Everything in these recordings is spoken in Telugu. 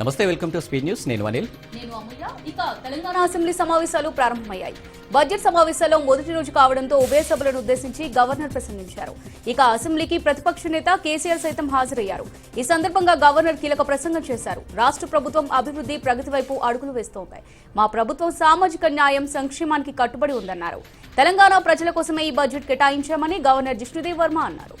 నమస్తే వెల్కమ్ టు స్పీడ్ న్యూస్. నేను అనిల్. నేను అమూల్య. ఇక తెలంగాణ అసెంబ్లీ సమావేశాలు ప్రారంభమయ్యాయి. బడ్జెట్ సమావేశాల్లో మొదటి రోజు కావడంతో ఉభయ సభలను ఉద్దేశించి గవర్నర్ ప్రసంగించారు. ఇక అసెంబ్లీకి ప్రతిపక్ష నేత కేసీఆర్ సైతం హాజరయ్యారు. ఈ సందర్భంగా గవర్నర్ కీలక ప్రసంగం చేశారు. రాష్ట్ర ప్రభుత్వం అభివృద్ధి ప్రగతి వైపు అడుగులు వేస్తోంది. మా ప్రభుత్వం సామాజిక న్యాయం సంక్షేమానికి కట్టుబడి ఉందన్నారు. తెలంగాణ ప్రజల కోసమే ఈ బడ్జెట్ కేటాయించామని గవర్నర్ జిష్ణుదేవ్ వర్మ అన్నారు.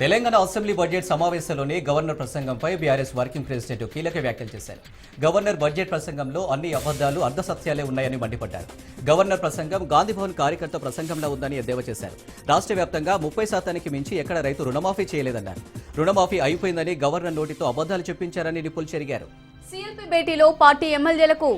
తెలంగాణ అసెంబ్లీ బడ్జెట్ సమావేశంలోనే గవర్నర్ ప్రసంగంపై బీఆర్ఎస్ వర్కింగ్ ప్రెసిడెంట్ కీలక వ్యాఖ్యలు చేశారు. గవర్నర్ బడ్జెట్ ప్రసంగంలో అన్ని అబద్దాలు అర్ధసత్యాలే ఉన్నాయని మండిపడ్డారు. గవర్నర్ ప్రసంగం గాంధీభవన్ కార్యకర్త ప్రసంగంలో ఉందని ఎద్దేవా చేశారు. రాష్ట్ర వ్యాప్తంగా ముప్పై శాతానికి మించి ఎక్కడ రైతు రుణమాఫీ చేయలేదన్నారు. రుణమాఫీ అయిపోయిందని గవర్నర్ నోటితో అబద్దాలు చెప్పించారని నిపుణులు చెరిగారు. సీఎల్పీ భేటీలో పార్టీ ఎమ్మెల్యేలకు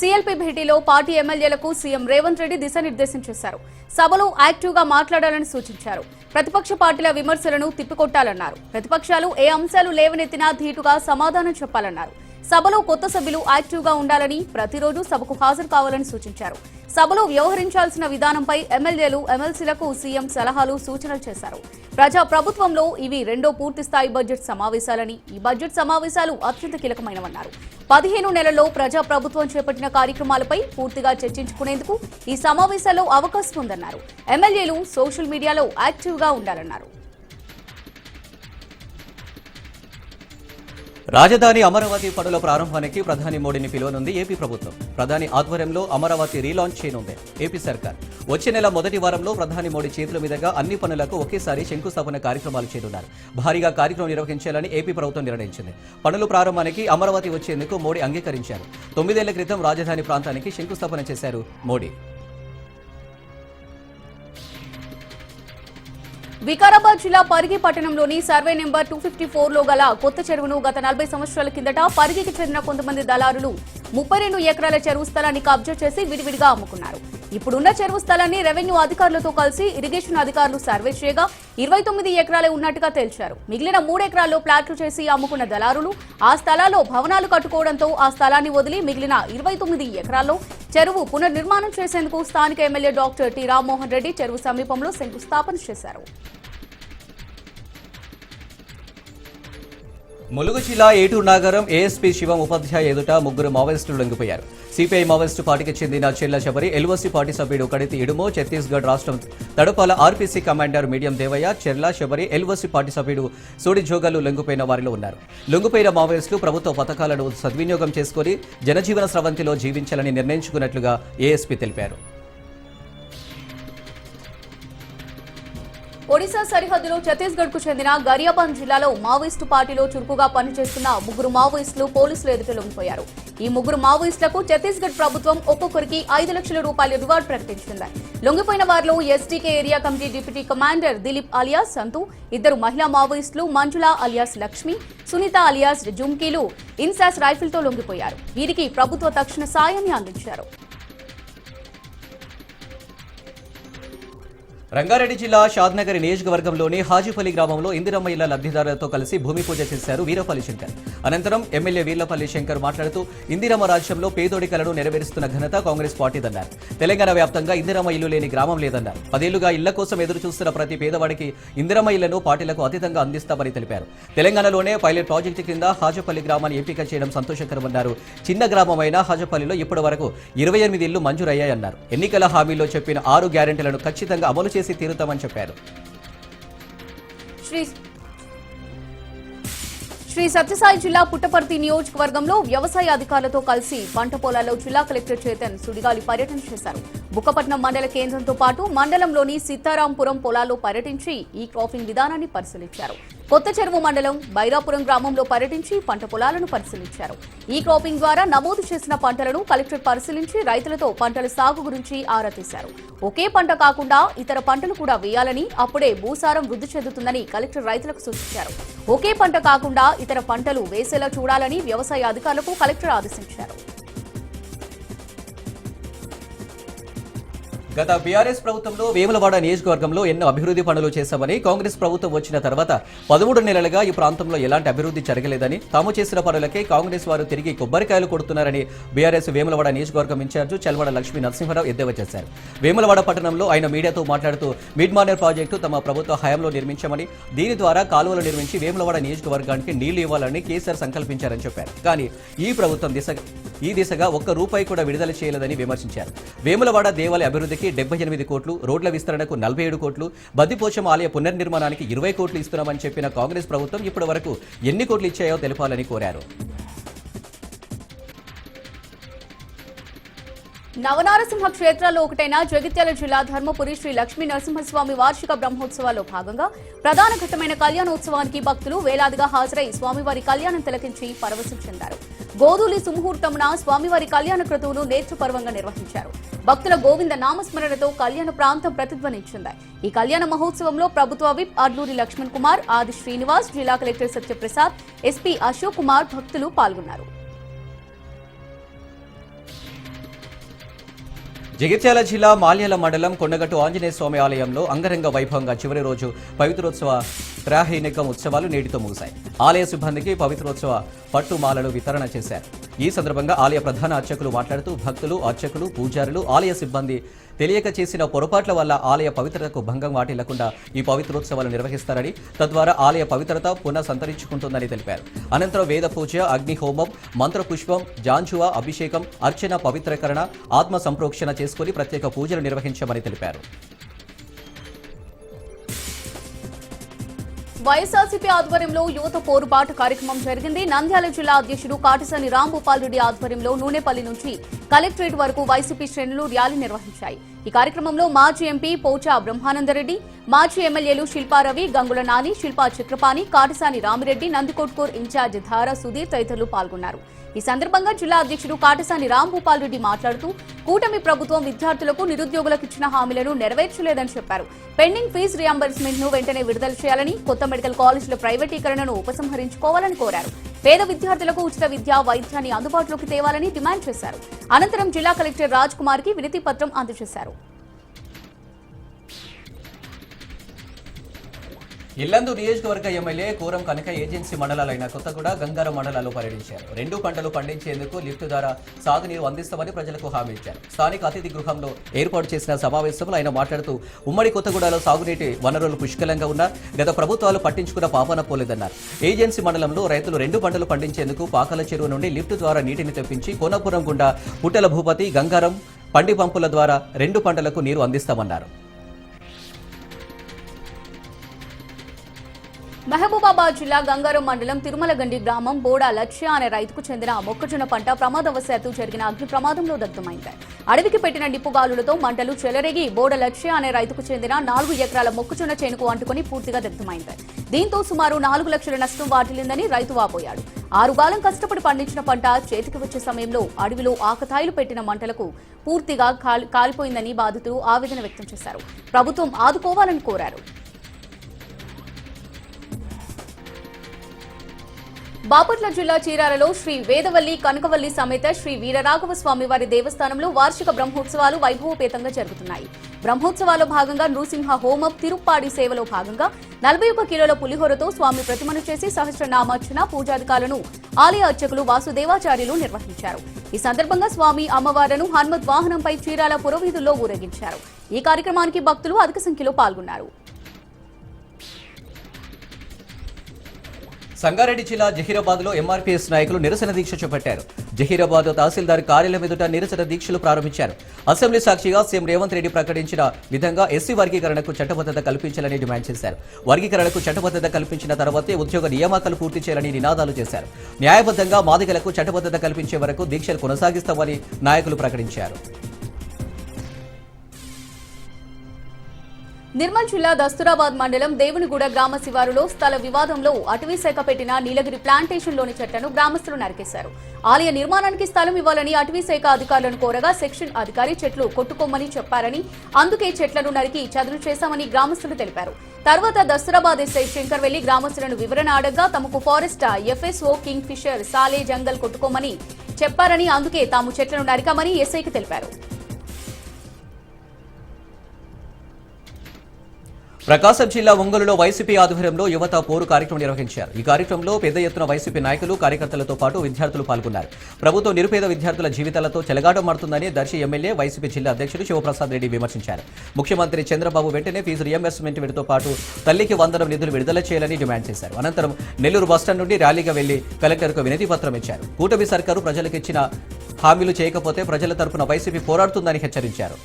సీఎల్పీ భేటీలో పార్టీ ఎమ్మెల్యేలకు సీఎం రేవంత్ రెడ్డి దిశానిర్దేశం చేశారు. సభలో యాక్టివ్గా మాట్లాడాలని సూచించారు. ప్రతిపక్ష పార్టీల విమర్శలను తిప్పికొట్టాలన్నారు. ప్రతిపక్షాలు ఏ అంశాలు లేవనెత్తినా ధీటుగా సమాధానం చెప్పాలన్నారు. సభలో కొత్త సభ్యులు యాక్టివ్గా ఉండాలని ప్రతిరోజు సభకు హాజరు కావాలని సూచించారు. సభలో వ్యవహరించాల్సిన విధానంపై ఎమ్మెల్యేలు ఎమ్మెల్సీలకు సీఎం సలహాలు సూచనలు చేశారు. ప్రజా ప్రభుత్వంలో ఇవి రెండో పూర్తిస్థాయి బడ్జెట్ సమావేశాలని ఈ బడ్జెట్ సమావేశాలు అత్యంత కీలకమైనవన్నారు. పదిహేను నెలల్లో ప్రజా ప్రభుత్వం చేపట్టిన కార్యక్రమాలపై పూర్తిగా చర్చించుకునేందుకు ఈ సమావేశాల్లో అవకాశం ఉందన్నారు. ఎమ్మెల్యేలు సోషల్ మీడియాలో యాక్టివ్గా ఉండాలన్నారు. రాజధాని అమరావతి పనుల ప్రారంభానికి ప్రధాని మోడీని పిలువనుంది ఏపీ ప్రభుత్వం. ప్రధాని ఆధ్వర్యంలో అమరావతి రీలాంచ్ చేయనుంది ఏపీ సర్కార్. వచ్చే నెల మొదటి వారంలో ప్రధాని మోడీ చేతుల మీదుగా అన్ని పనులకు ఒకేసారి శంకుస్థాపన కార్యక్రమాలు చేయనున్నారు. భారీగా కార్యక్రమం నిర్వహించాలని ఏపీ ప్రభుత్వం నిర్ణయించింది. పనుల ప్రారంభానికి అమరావతి వచ్చేందుకు మోడీ అంగీకరించారు. తొమ్మిదేళ్ళ క్రితం రాజధాని ప్రాంతానికి శంకుస్థాపన చేశారు మోడీ. వికారాబాద్ జిల్లా పరిగి పట్టణంలోని సర్వే నెంబర్ టూ ఫిఫ్టీ ఫోర్లో గల కొత్త చెరువును గత నలభై సంవత్సరాల కిందట పరిగికి చెందిన కొంతమంది దళారులు ముప్పై రెండు ఎకరాల చెరువు స్థలాన్ని కబ్జా చేసి విడివిడిగా అమ్ముకున్నారు. ఇప్పుడున్న చెరువు స్థలాన్ని రెవెన్యూ అధికారులతో కలిసి ఇరిగేషన్ అధికారులు సర్వే చేయగా ఇరవై తొమ్మిది ఎకరాలే ఉన్నట్టుగా తేల్చారు. మిగిలిన మూడు ఎకరాల్లో ప్లాట్లు చేసి అమ్ముకున్న దళారులు ఆ స్థలాల్లో భవనాలు కట్టుకోవడంతో ఆ స్థలాన్ని వదిలి మిగిలిన ఇరవై తొమ్మిది ఎకరాల్లో చెరువు పునర్నిర్మాణం చేసేందుకు స్థానిక MLA doctor T Rammohan Reddy చెరువు సమీపంలో శంకుస్థాపన చేశారు. ములుగు జిల్లా ఏటూరు నాగరం ఏఎస్పీ శివం ఉపాధ్యాయ ఎదుట ముగ్గురు మావోయిస్టులు లొంగిపోయారు. సిపిఐ మావోయిస్టు పార్టీకి చెందిన చెల్ల శబరి ఎల్ఓసి పార్టీ సభ్యుడు కడితి ఇడుమో ఛత్తీస్గఢ్ రాష్ట్రం Tadapala RPC commander medium Devaiah Cherla Sabari LOC party సభ్యుడు సూడి జోగలు లొంగిపోయిన వారిలో ఉన్నారు. లొంగిపోయిన మావోయిస్టులు ప్రభుత్వ పథకాలను సద్వినియోగం చేసుకుని జనజీవన స్రవంతిలో జీవించాలని నిర్ణయించుకున్నట్లుగా ఏఎస్పీ తెలిపారు. ఒడిశా సరిహద్దులో ఛత్తీస్గఢ్కు చెందిన గరియాబాద్ జిల్లాలో మావోయిస్టు పార్టీలో చురుకుగా పనిచేస్తున్న ముగ్గురు మావోయిస్టులు పోలీసులు ఎదుట లొంగిపోయారు. ఈ ముగ్గురు మావోయిస్టులకు ఛత్తీస్గఢ్ ప్రభుత్వం ఒక్కొక్కరికి ఐదు లక్షల రూపాయల రివార్డు ప్రకటించింది. లొంగిపోయిన వారిలో STK area committee deputy commander Dilip alias Santu ఇద్దరు మహిళా మావోయిస్టులు మంజుల అలియాస్ లక్ష్మి సునీత అలియాస్ జుమ్కీలు ఇన్సాస్ రైఫిల్తో లొంగిపోయారు. వీరికి ప్రభుత్వ తక్షణ సాయాన్ని అందించారు. రంగారెడ్డి జిల్లా షాద్నగర్ నియోజకవర్గంలోని హాజీపల్లి గ్రామంలో ఇందిరమ్మ ఇళ్ళ లబ్ధిదారులతో కలిసి భూమి పూజ చేశారు వీరపల్లి శంకర్. అనంతరం ఎమ్మెల్యే వీర్లపల్లి శంకర్ మాట్లాడుతూ ఇందిరమ్మ రాజ్యంలో పేదోడికలను నెరవేరుస్తున్న ఘనత కాంగ్రెస్ పార్టీదన్నారు తెలంగాణ వ్యాప్తంగా ఇందిరమ్మ ఇల్లు లేని గ్రామం లేదన్నారు. పదేళ్ళుగా ఇళ్ళ కోసం ఎదురు చూస్తున్న ప్రతి పేదవాడికి ఇందిరమ్మ ఇళ్ళను పార్టీలకు అతీతంగా అందిస్తామని తెలిపారు. తెలంగాణలోనే పైలట్ ప్రాజెక్టు కింద హాజపల్లి గ్రామాన్ని ఎంపిక చేయడం సంతోషకరమన్నారు చిన్న గ్రామమైన హాజపల్లిలో ఇప్పటి వరకు ఇరవై ఎనిమిది ఇళ్ళు మంజూరయ్యాయన్నారు. ఎన్నికల హామీలో చెప్పిన ఆరు గ్యారెంటీలను ఖచ్చితంగా అమలు చేసి తీరుతామని చెప్పారు. శ్రీ శ్రీ సత్యసాయి జిల్లా పుట్టపర్తి నియోజకవర్గంలో వ్యవసాయ అధికారులతో కలిసి పంట పొలాల్లో జిల్లా కలెక్టర్ చేతన్ సుడిగాలి పర్యటన చేశారు. బుక్కపట్నం మండల కేంద్రంతో పాటు మండలంలోని సీతారాంపురం పొలాల్లో పర్యటించి ఈ క్రాపింగ్ విధానాన్ని పరిశీలించారు. కొత్త చెరువు మండలం బైరాపురం గ్రామంలో పర్యటించి పంట పొలాలను పరిశీలించారు. ఈ క్రాపింగ్ ద్వారా నమోదు చేసిన పంటలను కలెక్టర్ పరిశీలించి రైతులతో పంటల సాగు గురించి ఆరా తీశారు. ఒకే పంట కాకుండా ఇతర పంటలు కూడా వేయాలని అప్పుడే భూసారం వృద్ధి చెందుతుందని కలెక్టర్ రైతులకు సూచించారు. ఒకే పంట కాకుండా ఇతర పంటలు వేసేలా చూడాలని వ్యవసాయ అధికారులకు కలెక్టర్ ఆదేశించారు. గత బీఆర్ఎస్ ప్రభుత్వంలో వేములవాడ నియోజకవర్గంలో ఎన్నో అభివృద్ధి పనులు చేశామని కాంగ్రెస్ ప్రభుత్వం వచ్చిన తర్వాత పదమూడు నెలలుగా ఈ ప్రాంతంలో ఎలాంటి అభివృద్ధి జరగలేదని తాము చేసిన పనులకే కాంగ్రెస్ వారు తిరిగి కొబ్బరికాయలు కొడుతున్నారని బీఆర్ఎస్ వేములవాడ నియోజకవర్గం ఇన్ఛార్జ్ చల్వాడ లక్ష్మీ నరసింహారావు ఎద్దేవా చేశారు. వేములవాడ పట్టణంలో ఆయన మీడియాతో మాట్లాడుతూ మిడ్ మార్నర్ ప్రాజెక్టు తమ ప్రభుత్వ హయాంలో నిర్మించామని దీని ద్వారా కాలువలు నిర్మించి వేములవాడ నియోజకవర్గానికి నీళ్ళు ఇవ్వాలని కేసీఆర్ సంకల్పించారని చెప్పారు. కానీ ఈ ప్రభుత్వం దిశగా ఈ దిశగా ఒక్క రూపాయి కూడా విడుదల చేయలేదని విమర్శించారు. వేములవాడ దేవాలయ అభివృద్ధికి డెబ్బై ఎనిమిది కోట్లు రోడ్ల విస్తరణకు నలభై ఏడు కోట్లు బద్దిపోచం ఆలయ పునర్నిర్మాణానికి ఇరవై కోట్లు ఇస్తున్నామని చెప్పిన కాంగ్రెస్ ప్రభుత్వం ఇప్పటి వరకు ఎన్ని కోట్లు ఇచ్చాయో తెలపాలని కోరారు. నవనారసింహ క్షేత్రాల్లో ఒకటైన జగిత్యాల జిల్లా ధర్మపురి శ్రీ లక్ష్మీ నరసింహస్వామి వార్షిక బ్రహ్మోత్సవాల్లో భాగంగా ప్రధాన ఘట్టమైన కళ్యాణోత్సవానికి భక్తులు వేలాదిగా హాజరై స్వామివారి కళ్యాణం తిలకించి పరవశం చెందారు. గోధూలి సుముహూర్తమున స్వామివారి కళ్యాణ క్రతువును నేత్రపర్వంగా నిర్వహించారు. భక్తుల గోవింద నామస్మరణతో కళ్యాణ ప్రాంతం ప్రతిధ్వనించింది. ఈ కళ్యాణ మహోత్సవంలో ప్రభుత్వ విప్ అర్లూరి లక్ష్మణ్ కుమార్ ఆది శ్రీనివాస్ జిల్లా కలెక్టర్ సత్యప్రసాద్ ఎస్పీ అశోక్ కుమార్ భక్తులు పాల్గొన్నారు. జగిత్యాల జిల్లా మాల్యాల మండలం కొండగట్టు ఆంజనేయ స్వామి ఆలయంలో అంగరంగ వైభవంగా చివరి రోజు పవిత్రోత్సవ త్రాహీనికం ఉత్సవాలు నేటితో ముగిశాయి. ఆలయ సిబ్బందికి పవిత్రోత్సవ పట్టుమాలలు వితరణ చేశారు. ఈ సందర్భంగా ఆలయ ప్రధాన అర్చకులు మాట్లాడుతూ భక్తులు అర్చకులు పూజారులు ఆలయ సిబ్బంది తెలియక చేసిన పొరపాట్ల వల్ల ఆలయ పవిత్రతకు భంగం వాటిల్లకుండా ఈ పవిత్రోత్సవాలు నిర్వహిస్తారని తద్వారా ఆలయ పవిత్రత పునః సంతరించుకుంటుందని తెలిపారు. అనంతరం వేద పూజ అగ్నిహోమం మంత్రపుష్పం జాంజువ అభిషేకం అర్చన పవిత్రకరణ ఆత్మ సంప్రోక్షణ చేసుకుని ప్రత్యేక పూజలు నిర్వహించామని తెలిపారు. వైఎస్ఆర్సీపీ ఆధ్వర్యంలో యువత పోరుబాటు కార్యక్రమం జరిగింది. నంద్యాల జిల్లా అధ్యక్షుడు కాటిసాని రాంభూపాల్ రెడ్డి ఆధ్వర్యంలో నూనెపల్లి నుంచి కలెక్టరేట్ వరకు వైసీపీ శ్రేణులు ర్యాలీ నిర్వహించాయి. ఈ కార్యక్రమంలో మాజీ ఎంపీ పోచా బ్రహ్మానందరెడ్డి మాజీ ఎమ్మెల్యేలు శిల్పారవి గంగుల నాని శిల్పా చక్రపాణి కాటిసాని రామిరెడ్డి నందికొట్కూర్ ఇన్ఛార్జ్ ధారా సుధీర్ తదితరులు పాల్గొన్నారు. ఈ సందర్భంగా జిల్లా అధ్యక్షుడు కాటసాని రాంభూపాల్ రెడ్డి మాట్లాడుతూ కూటమి ప్రభుత్వం విద్యార్థులకు నిరుద్యోగులకు ఇచ్చిన హామీలను నెరవేర్చలేదని చెప్పారు. పెండింగ్ ఫీజు రియంబర్స్మెంట్ను వెంటనే విడుదల చేయాలని కొత్త మెడికల్ కాలేజీల ప్రైవేటీకరణను ఉపసంహరించుకోవాలని కోరారు. పేద విద్యార్థులకు ఉచిత విద్య వైద్యాన్ని అందుబాటులోకి తేవాలని డిమాండ్ చేశారు. అనంతరం జిల్లా కలెక్టర్ రాజ్ కుమార్కి వినతి పత్రం అందజేశారు. ఇల్లందు నియోజకవర్గ ఎమ్మెల్యే కూరం కనక ఏజెన్సీ మండలాలైన కొత్తగూడ గంగారం మండలాల్లో పర్యటించారు. రెండు పంటలు పండించేందుకు లిఫ్ట్ ద్వారా సాగునీరు అందిస్తామని ప్రజలకు హామీ ఇచ్చారు. స్థానిక అతిథి గృహంలో ఏర్పాటు చేసిన సమావేశంలో ఆయన మాట్లాడుతూ ఉమ్మడి కొత్తగూడలో సాగునీటి వనరులు పుష్కలంగా ఉన్నా గత ప్రభుత్వాలు పట్టించుకున్న పాపన పోలేదన్నారు. ఏజెన్సీ మండలంలో రైతులు రెండు పంటలు పండించేందుకు పాకల చెరువు నుండి లిఫ్ట్ ద్వారా నీటిని తెప్పించి కోనపురం గుండా పుట్టల భూపతి గంగారం పండి పంపుల ద్వారా రెండు పంటలకు నీరు అందిస్తామన్నారు. మహబూబాబాద్ జిల్లా గంగారం మండలం తిరుమలగండి గ్రామం బోడా లక్ష్య అనే రైతుకు చెందిన మొక్కజొన్న పంట ప్రమాదవశాత్తు జరిగిన అగ్ని ప్రమాదంలో దగ్ధమైంది. అడవికి పెట్టిన నిప్పుగాలులతో మంటలు చెలరేగి బోడ లక్ష్య అనే రైతుకు చెందిన నాలుగు ఎకరాల మొక్కజొన్న చేనుకు అంటుకుని పూర్తిగా దగ్ధమైంది. దీంతో సుమారు నాలుగు లక్షల నష్టం వాటిల్లిందని రైతు వాపోయాడు. ఆరుగాలం కష్టపడి పండించిన పంట చేతికి వచ్చే సమయంలో అడవిలో ఆకతాయిలు పెట్టిన మంటలకు పూర్తిగా కాలిపోయిందని బాధితులు ఆవేదన వ్యక్తం చేశారు. ప్రభుత్వం ఆదుకోవాలని కోరారు. బాపట్ల జిల్లా చీరాలలో శ్రీ వేదవల్లి కనకవల్లి సమేత శ్రీ వీరరాఘవ స్వామివారి దేవస్థానంలో వార్షిక బ్రహ్మోత్సవాలు వైభవపేతంగా జరుగుతున్నాయి. బ్రహ్మోత్సవాల్లో భాగంగా నృసింహ హోమం తిరుప్పాడి సేవలో భాగంగా నలభై ఒక్క కిలోల పులిహోరతో స్వామి ప్రతిమను చేసి సహస్రనామార్చన పూజాధికాలను ఆలయ అర్చకులు వాసుదేవాచార్యులు నిర్వహించారు. ఈ సందర్భంగా స్వామి అమ్మవారును హనుమత్ వాహనంపై చీరాల పురవీధుల్లో ఊరేగించారు. ఈ కార్యక్రమానికి భక్తులు అధిక సంఖ్యలో పాల్గొన్నారు. సంగారెడ్డి జిల్లా జహీరాబాద్లో ఎంఆర్పీఎస్ నాయకులు నిరసన దీక్ష చేపట్టారు. జహీరాబాద్ తహసీల్దార్ కార్యాలయం ఎదుట నిరసన దీక్షలు ప్రారంభించారు. అసెంబ్లీ సాక్షిగా సీఎం రేవంత్ రెడ్డి ప్రకటించిన విధంగా ఎస్సీ వర్గీకరణకు చట్టబద్ధత కల్పించాలని డిమాండ్ చేశారు. వర్గీకరణకు చట్టబద్ధత కల్పించిన తర్వాతే ఉద్యోగ నియామకాలు పూర్తి చేయాలని నినాదాలు చేశారు. న్యాయబద్ధంగా మాదిగలకు చట్టబద్ధత కల్పించే వరకు దీక్షలు కొనసాగిస్తామని నాయకులు ప్రకటించారు. నిర్మల్ జిల్లా దస్తురాబాద్ మండలం దేవునిగూడ గ్రామ శివారులో స్థల వివాదంలో అటవీ శాఖ పెట్టిన నీలగిరి ప్లాంటేషన్లోని చెట్లను గ్రామస్తులు నరికేశారు. ఆలయ నిర్మాణానికి స్థలం ఇవ్వాలని అటవీ శాఖ అధికారులను కోరగా సెక్షన్ అధికారి చెట్లు కొట్టుకోమని చెప్పారని అందుకే చెట్లను నరికి చదును చేశామని గ్రామస్తులు తెలిపారు. తర్వాత దస్తురాబాద్ ఎస్ఐ శంకర్ వెళ్ళి గ్రామస్తులను వివరణ అడగ్గా తమకు ఫారెస్ట్ ఎఫ్ఎస్ఓ కింగ్ ఫిషర్ సాలే జంగల్ కొట్టుకోమని చెప్పారని అందుకే తాము చెట్లను నరికామని ఎస్ఐకి తెలిపారు. ప్రకాశం జిల్లా ఒంగోలులో వైసీపీ ఆధ్వర్యంలో యువత పోరు కార్యక్రమం నిర్వహించారు. ఈ కార్యక్రమంలో పెద్ద ఎత్తున వైసీపీ నాయకులు కార్యకర్తలతో పాటు విద్యార్థులు పాల్గొన్నారు. ప్రభుత్వం నిరుపేద విద్యార్థుల జీవితాలతో చెలగాటం మారుతుందని దర్శి ఎమ్మెల్యే వైసీపీ జిల్లా అధ్యక్షుడు శివప్రసాద్ రెడ్డి విమర్శించారు. ముఖ్యమంత్రి చంద్రబాబు వెంటనే ఫీజు రియంబర్స్మెంట్ వీటితో పాటు తల్లికి వందనం నిధులు విడుదల చేయాలని డిమాండ్ చేశారు. అనంతరం నెల్లూరు బస్టాండ్ నుండి ర్యాలీగా వెళ్ళి కలెక్టర్కు వినతి పత్రం ఇచ్చారు. కూటమి సర్కారు ప్రజలకు ఇచ్చిన హామీలు చేయకపోతే ప్రజల తరపున వైసీపీ పోరాడుతుందని హెచ్చరించారు.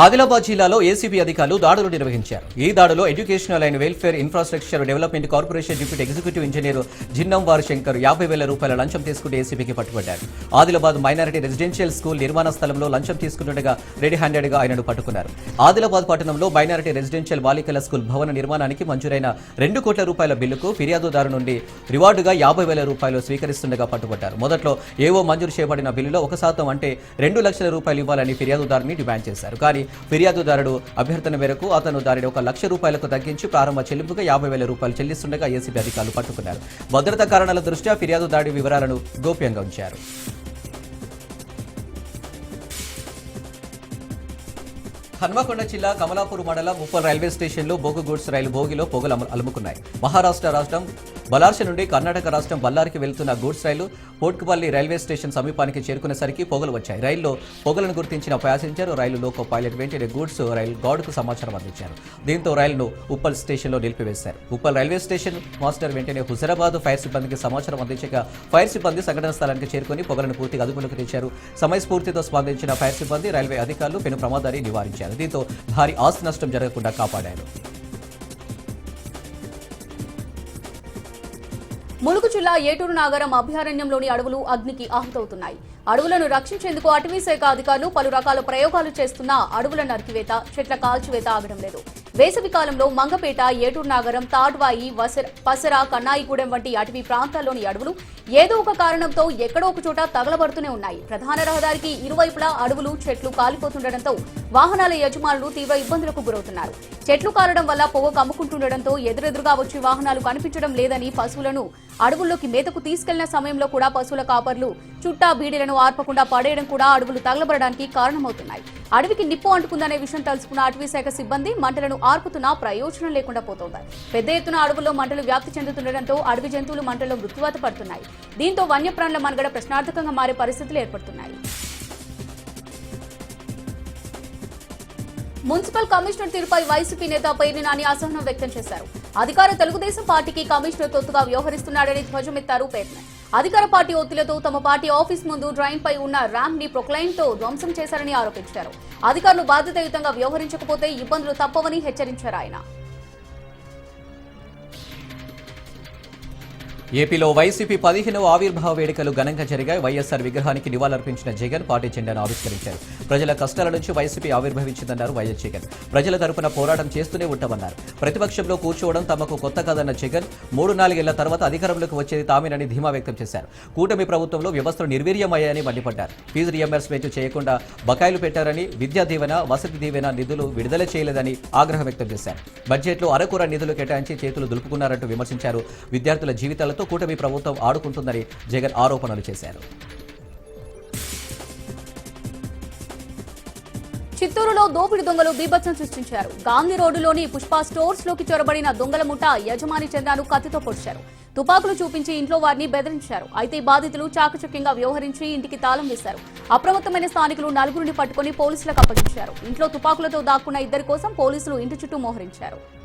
ఆదిలాబాద్ జిల్లాలో ఏసీబీ అధికారులు దాడులు నిర్వహించారు. ఈ దాడిలో educational and welfare infrastructure development corporation deputy executive engineer జిన్నంవారు Shankar యాభై వేల రూపాయల లంచం తీసుకుంటే ఏసీబీకి పట్టుబడ్డారు. ఆదిలాబాద్ మైనారిటీ రెసిడెన్షియల్ స్కూల్ నిర్మాణ స్థలంలో లంచం తీసుకుంటుండగా రెడీ హ్యాండెడ్గా ఆయనను పట్టుకున్నారు. ఆదిలాబాద్ పట్టణంలో మైనారిటీ రెసిడెన్షియల్ బాలికల స్కూల్ భవన నిర్మాణానికి మంజూరైన రెండు కోట్ల రూపాయల బిల్లుకు ఫిర్యాదుదారు నుండి రివార్డుగా యాభై వేల రూపాయలు స్వీకరిస్తుండగా పట్టుబడ్డారు. మొదట్లో ఏవో మంజూరు చేయబడిన బిల్లులో ఒక శాతం అంటే రెండు లక్షల రూపాయలు ఇవ్వాలని ఫిర్యాదుదారుని డిమాండ్ చేశారు. కానీ ఫిర్యాదుదారుడు అభ్యర్థన మేరకు అతను దానిని ఒక లక్ష రూపాయలకు తగ్గించి ప్రారంభ చెల్లింపుగా యాభై వేల రూపాయలు చెల్లిస్తుండగా ఏసీబీ అధికారులు పట్టుకున్నారు. భద్రతా కారణాల దృష్ట్యా ఫిర్యాదుదారుడి వివరాలను గోప్యంగా ఉంచారు. హన్మకొండ జిల్లా కమలాపూర్ మండలం ఉప్పల్ రైల్వే స్టేషన్లో బోగు గూడ్స్ రైలు భోగిలో పొగలు అలుముకున్నాయి. మహారాష్ట్ర రాష్ట్రం బలార్ష నుండి కర్ణాటక రాష్ట్రం బల్లారికి వెళ్తున్న goods rail Potkupalli railway station సమీపానికి చేరుకునేసరికి పొగలు వచ్చాయి. రైల్లో పొగలను గుర్తించిన ప్యాసింజర్ రైలు లోకో పైలట్ వెంటనే గూడ్స్ రైలు గార్డుకు సమాచారం అందించారు. దీంతో రైలును ఉప్పల్ స్టేషన్లో నిలిపివేశారు. ఉప్పల్ రైల్వే స్టేషన్ మాస్టర్ వెంటనే హుజరాబాద్ ఫైర్ సిబ్బందికి సమాచారం అందించగా ఫైర్ సిబ్బంది సంఘటన స్థలానికి చేరుకుని పొగలను పూర్తిగా అదుపులోకి తెచ్చారు. సమయస్ఫూర్తితో స్పందించిన ఫైర్ సిబ్బంది రైల్వే అధికారులు పెను ప్రమాదాన్ని నివారించారు. దీంతో భారీ ఆస్తి నష్టం జరగకుండా కాపాడారు. ములుగు జిల్లా ఏటూరు నాగరం అభయారణ్యంలోని అడవులు అగ్నికి ఆహుతవుతున్నాయి. అడవులను రక్షించేందుకు అటవీ శాఖ అధికారులు పలు రకాల ప్రయోగాలు చేస్తున్నా అడవుల నరికివేత చెట్ల కాల్చివేత ఆగడం లేదు. వేసవి కాలంలో మంగపేట ఏటూరు నాగరం తాడ్వాయి పసర కన్నాయిగూడెం వంటి అటవీ ప్రాంతాల్లోని అడవులు ఏదో ఒక కారణంతో ఎక్కడో ఒక చోట తగలబడుతూనే ఉన్నాయి. ప్రధాన రహదారికి ఇరువైపులా అడవులు చెట్లు కాలిపోతుండటంతో వాహనాల యజమానులు తీవ్ర ఇబ్బందులకు గురవుతున్నారు. చెట్లు కాలడం వల్ల పొగ కమ్ముకుంటుండటంతో ఎదురెదురుగా వచ్చి వాహనాలు కనిపించడం లేదని పశువులను అడవుల్లోకి మేతకు తీసుకెళ్ళిన సమయంలో కూడా పశువుల కాపర్లు చుట్టా బీడీలను ఆర్పకుండా పడేయడం కూడా అడవులు తగలబడడానికి కారణమవుతున్నాయి. అడవికి నిప్పు అంటుకుందనే విషయం తెలుసుకున్న అటవీ శాఖ సిబ్బంది మంటలను ఆర్పుతున్నా ప్రయోజనం లేకుండా పోతోంది. పెద్ద ఎత్తున అడవుల్లో మంటలు వ్యాప్తి చెందుతుండటంతో అడవి జంతువులు మంటల్లో మృత్యువాత పడుతున్నాయి. దీంతో వన్యప్రాణుల మనుగడ ప్రశ్నార్థకంగా మారే పరిస్థితులు ఏర్పడుతున్నాయి. మున్సిపల్ కమిషనర్ తీరుపై వైసీపీ నేత పేర్ని నాని అసహనం వ్యక్తం చేశారు. అధికార తెలుగుదేశం పార్టీకి కమిషనర్ తొత్తుగా వ్యవహరిస్తున్నాడని ధ్వజమెత్తారు పేర్ని అధికార పార్టీ ఒత్తిళ్ళతో తమ పార్టీ ఆఫీస్ ముందు డ్రైన్ పై ఉన్న ర్యాంప్ని ప్రొక్లైన్తో ధ్వంసం చేశారని ఆరోపించారు. అధికారులు బాధ్యతాయుతంగా వ్యవహరించకపోతే ఇబ్బందులు తప్పవని హెచ్చరించారు ఆయన. ఏపీలో వైసీపీ పదిహేనవ ఆవిర్భావ వేడుకలు ఘనంగా జరిగాయి. వైఎస్ఆర్ విగ్రహానికి నివాళులర్పించిన జగన్ పార్టీ జెండాను ఆవిష్కరించారు. ప్రజల కష్టాల నుంచి వైసీపీ ఆవిర్భవించిందన్నారు వైఎస్ జగన్. ప్రజల తరపున పోరాటం చేస్తూనే ఉంటామన్నారు ప్రతిపక్షంలో కూర్చోవడం తమకు కొత్త కాదన్న జగన్ మూడు నాలుగేళ్ళ తర్వాత అధికారంలోకి వచ్చేది తామేనని ధీమా వ్యక్తం చేశారు. కూటమి ప్రభుత్వంలో వ్యవస్థలు నిర్వీర్యమయ్యాయని మండిపడ్డారు. ఫీజు రియంబర్స్మెంట్ చేయకుండా బకాయిలు పెట్టారని విద్యా దీవెన వసతి దీవెన నిధులు విడుదల చేయలేదని ఆగ్రహం వ్యక్తం చేశారు. బడ్జెట్లో అరకొర నిధులు కేటాయించి చేతులు దులుపుకున్నారంటూ విమర్శించారు. విద్యార్థుల జీవితాలతో కూటమి ప్రభుత్వం ఆడుకుంటుందని జగన్ ఆరోపణలు చేశారు. చిత్తూరులో దోపిడి దొంగలు బీభత్సం సృష్టించారు. గాంధీ రోడ్డులోని పుష్ప స్టోర్స్లోకి చొరబడిన దొంగల ముఠ యజమాని చంద్రను కత్తితో పొడిచారు. తుపాకులు చూపించి ఇంట్లో వారిని బెదిరించారు. అయితే బాధితులు చాకచక్యంగా వ్యవహరించి ఇంటికి తాళం వేశారు. అప్రమత్తమైన స్థానికులు నలుగురిని పట్టుకుని పోలీసులకు అప్పగించారు. ఇంట్లో తుపాకులతో దాక్కున్న ఇద్దరి కోసం పోలీసులు ఇంటి చుట్టూ మోహరించారు.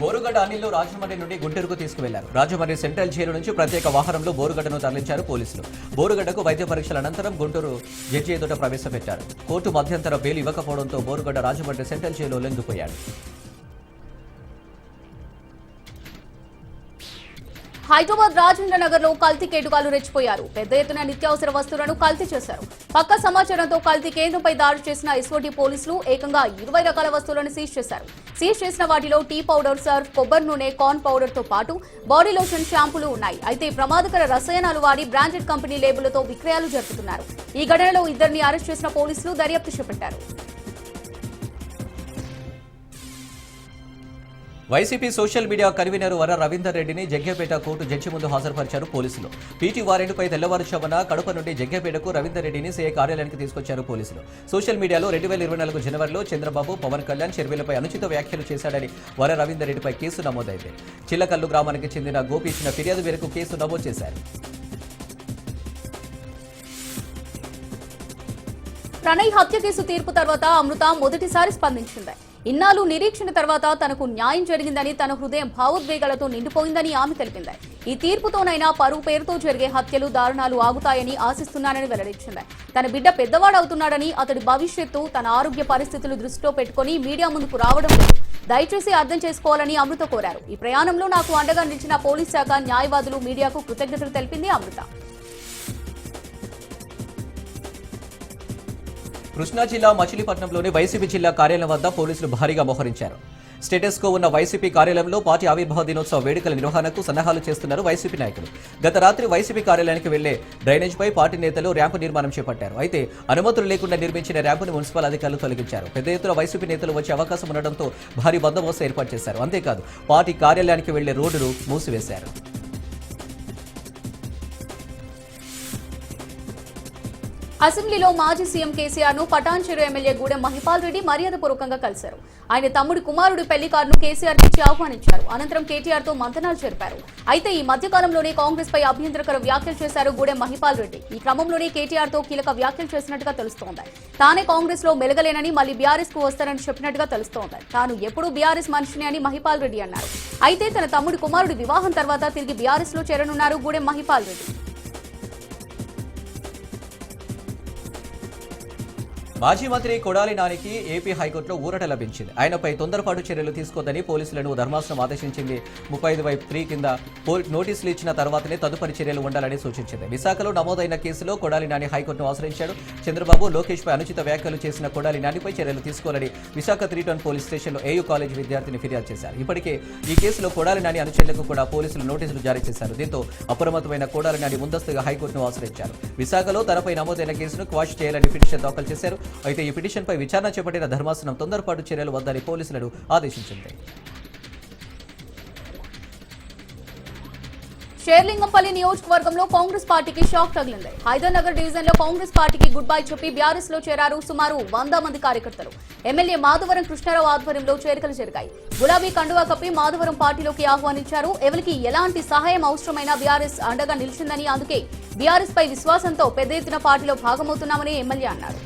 బోరుగడ్డ అనిల్లో రాజమండ్రి నుండి గుంటూరుకు తీసుకువెళ్ళారు. రాజమండ్రి సెంట్రల్ జైలు నుంచి ప్రత్యేక వాహనంలో బోరుగడ్డను తరలించారు పోలీసులు. బోరుగడ్డకు వైద్య పరీక్షల అనంతరం గుంటూరు జడ్జి ఎదుట ప్రవేశపెట్టారు. కోర్టు మధ్యంతర బెయిల్ ఇవ్వకపోవడంతో బోరుగడ్డ రాజమండ్రి సెంట్రల్ జైలు లొంగిపోయాడు హైదరాబాద్ రాజేంద్ర నగర్లో కల్తీ కేటుగాలు రెచ్చిపోయారు. పెద్ద ఎత్తున నిత్యావసర వస్తువులను కల్తీ చేశారు. పక్క సమాచారంతో కల్తీ కేంద్రంపై దాడి చేసిన ఎస్ఓటీ పోలీసులు ఏకంగా ఇరవై రకాల వస్తువులను సీజ్ చేశారు. సీజ్ చేసిన వాటిలో టీ పౌడర్ సర్ఫ్ కొబ్బరి నూనె కార్న్ పౌడర్తో పాటు బాడీ లోషన్ షాంపూలు ఉన్నాయి. అయితే ప్రమాదకర రసాయనాలు వాడి బ్రాండెడ్ కంపెనీ లేబులతో విక్రయాలు జరుపుతున్నారు. ఈ ఘటనలో ఇద్దరిని అరెస్ట్ చేసిన పోలీసులు దర్యాప్తు చేపట్టారు. వైసీపీ సోషల్ మీడియా కన్వీనర్ వర రవీందర్ రెడ్డిని జగ్గపేట కోర్టు జడ్జి ముందు హాజరుపరిచారు పోలీసులు. పీటీ వారెంట్పై తెల్లవారుజామున కడప నుండి జగ్గేపేటకు రవీందర్ రెడ్డిని సీఐ కార్యాలయానికి తీసుకొచ్చారు పోలీసులు. సోషల్ మీడియాలో రెండు వేల ఇరవై నాలుగు జనవరిలో చంద్రబాబు పవన్ కళ్యాణ్ షర్మిలపై అనుచిత వ్యాఖ్యలు చేశాడని వర రవీందర్ రెడ్డిపై కేసు నమోదైంది. చిల్లకల్లు గ్రామానికి చెందిన గోపి ఇచ్చిన ఫిర్యాదు మేరకు కేసు నమోదు చేశారు. ప్రణయ్ హత్య కేసు తీర్పు తర్వాత అమృత మొదటిసారి స్పందించింది. ఇన్నాళ్ళు నిరీక్షణ తర్వాత తనకు న్యాయం జరిగిందని తన హృదయం భావోద్వేగాలతో నిండిపోయిందని ఆమె తెలిపింది. ఈ తీర్పుతోనైనా పరువు పేరుతో జరిగే హత్యలు దారుణాలు ఆగుతాయని ఆశిస్తున్నానని వెల్లడించింది. తన బిడ్డ పెద్దవాడవుతున్నాడని అతడి భవిష్యత్తు తన ఆరోగ్య పరిస్థితులు దృష్టిలో పెట్టుకుని మీడియా ముందుకు రావడం లేదు. దయచేసి అర్థం చేసుకోవాలని అమృత కోరారు. ఈ ప్రయాణంలో నాకు అండగా నిలిచిన పోలీస్ శాఖ న్యాయవాదులు మీడియాకు కృతజ్ఞతలు తెలిపింది అమృత. కృష్ణా జిల్లా మచిలీపట్నంలోని వైసీపీ జిల్లా కార్యాలయం వద్ద పోలీసులు భారీగా మోహరించారు. స్టేటస్ కో ఉన్న వైసీపీ కార్యాలయంలో పార్టీ ఆవిర్భావ దినోత్సవ వేడుకల నిర్వహణకు సన్నాహాలు చేస్తున్నారు వైసీపీ నాయకులు. గత రాత్రి వైసీపీ కార్యాలయానికి వెళ్ళే డ్రైనేజ్పై పార్టీ నేతలు ర్యాంపు నిర్మాణం చేపట్టారు. అయితే అనుమతులు లేకుండా నిర్మించిన ర్యాంపును మున్సిపల్ అధికారులు తొలగించారు. పెద్ద ఎత్తున వైసీపీ నేతలు వచ్చే అవకాశం ఉండడంతో భారీ బందోబస్తు ఏర్పాటు చేశారు. అంతేకాదు పార్టీ కార్యాలయానికి వెళ్ళే రోడ్డును మూసివేశారు. అసెంబ్లీలో మాజీ సీఎం కేసీఆర్ను పటాన్చెరు ఎమ్మెల్యే గూడెం మహిపాల్ రెడ్డి మర్యాదపూర్వకంగా కలిశారు. ఆయన తమ్ముడు కుమారుడు పెళ్ళి కార్డును కేసీఆర్ ఇచ్చి ఆహ్వానించారు. అనంతరం కేటీఆర్తో మంతనాలు జరిపారు. అయితే ఈ మధ్యకాలంలోనే కాంగ్రెస్ పై అభ్యంతరకర వ్యాఖ్యలు చేశారు గూడెం మహిపాల్ రెడ్డి. ఈ క్రమంలోనే కేటీఆర్తో కీలక వ్యాఖ్యలు చేసినట్టుగా తెలుస్తోంది. తానే కాంగ్రెస్లో మెలగలేనని మళ్ళీ బీఆర్ఎస్కు వస్తారని చెప్పినట్టుగా తెలుస్తోంది. తాను ఎప్పుడూ బీఆర్ఎస్ మనిషిని అని మహిపాల్ రెడ్డి అన్నారు. అయితే తన తమ్ముడు కుమారుడి వివాహం తర్వాత తిరిగి బీఆర్ఎస్లో చేరనున్నారు గూడెం మహిపాల్ రెడ్డి. మాజీ మంత్రి కొడాలి నానికి ఏపీ హైకోర్టులో ఊరట లభించింది. ఆయనపై తొందరపాటు చర్యలు తీసుకోదని పోలీసులను ధర్మాసనం ఆదేశించింది. ముప్పై ఐదు వైపు త్రీ కింద నోటీసులు ఇచ్చిన తర్వాతనే తదుపరి చర్యలు ఉండాలని సూచించింది. విశాఖలో నమోదైన కేసులో కొడాలి నాని హైకోర్టును ఆశ్రయించాడు. చంద్రబాబు లోకేష్ పై అనుచిత వ్యాఖ్యలు చేసిన కొడాలి నానిపై చర్యలు తీసుకోవాలని విశాఖ త్రీ టౌన్ పోలీస్ స్టేషన్లో ఏయూ కాలేజ్ విద్యార్థిని ఫిర్యాదు చేశారు. ఇప్పటికే ఈ కేసులో కొడాలి నాని అనుచరులకు కూడా పోలీసులు నోటీసులు జారీ చేశారు. దీంతో అప్రమత్తమైన కొడాలి నాని ముందస్తుగా హైకోర్టును ఆశ్రయించారు. విశాఖలో తనపై నమోదైన కేసును క్వాష్ చేయాలని పిటిషన్ దాఖలు చేశారు. అయితే ఈ పిటిషన్పై విచారణ చేపట్టిన ధర్మాసనం తొందరపాటు చర్యలు వద్దని పోలీసులను ఆదేశించింది. షేర్లింగంపల్లి నియోజకవర్గంలో కాంగ్రెస్ పార్టీకి షాక్ తగిలింది. హైదర్నగర్ డివిజన్లో కాంగ్రెస్ పార్టీకి గుడ్ బై చెప్పి బీఆర్ఎస్లో చేరారు సుమారు వంద మంది కార్యకర్తలు. ఎమ్మెల్యే మాధవరం కృష్ణారావు ఆధ్వర్యంలో చేరికలు జరిగాయి. గులాబీ కండువా కప్పి మాధవరం పార్టీలోకి ఆహ్వానించారు. ఎవరికి ఎలాంటి సహాయం అవసరమైనా బీఆర్ఎస్ అండగా నిలిచిందని అందుకే బీఆర్ఎస్ పై విశ్వాసంతో పెద్ద ఎత్తున పార్టీలో భాగమవుతున్నామని ఎమ్మెల్యే అన్నారు.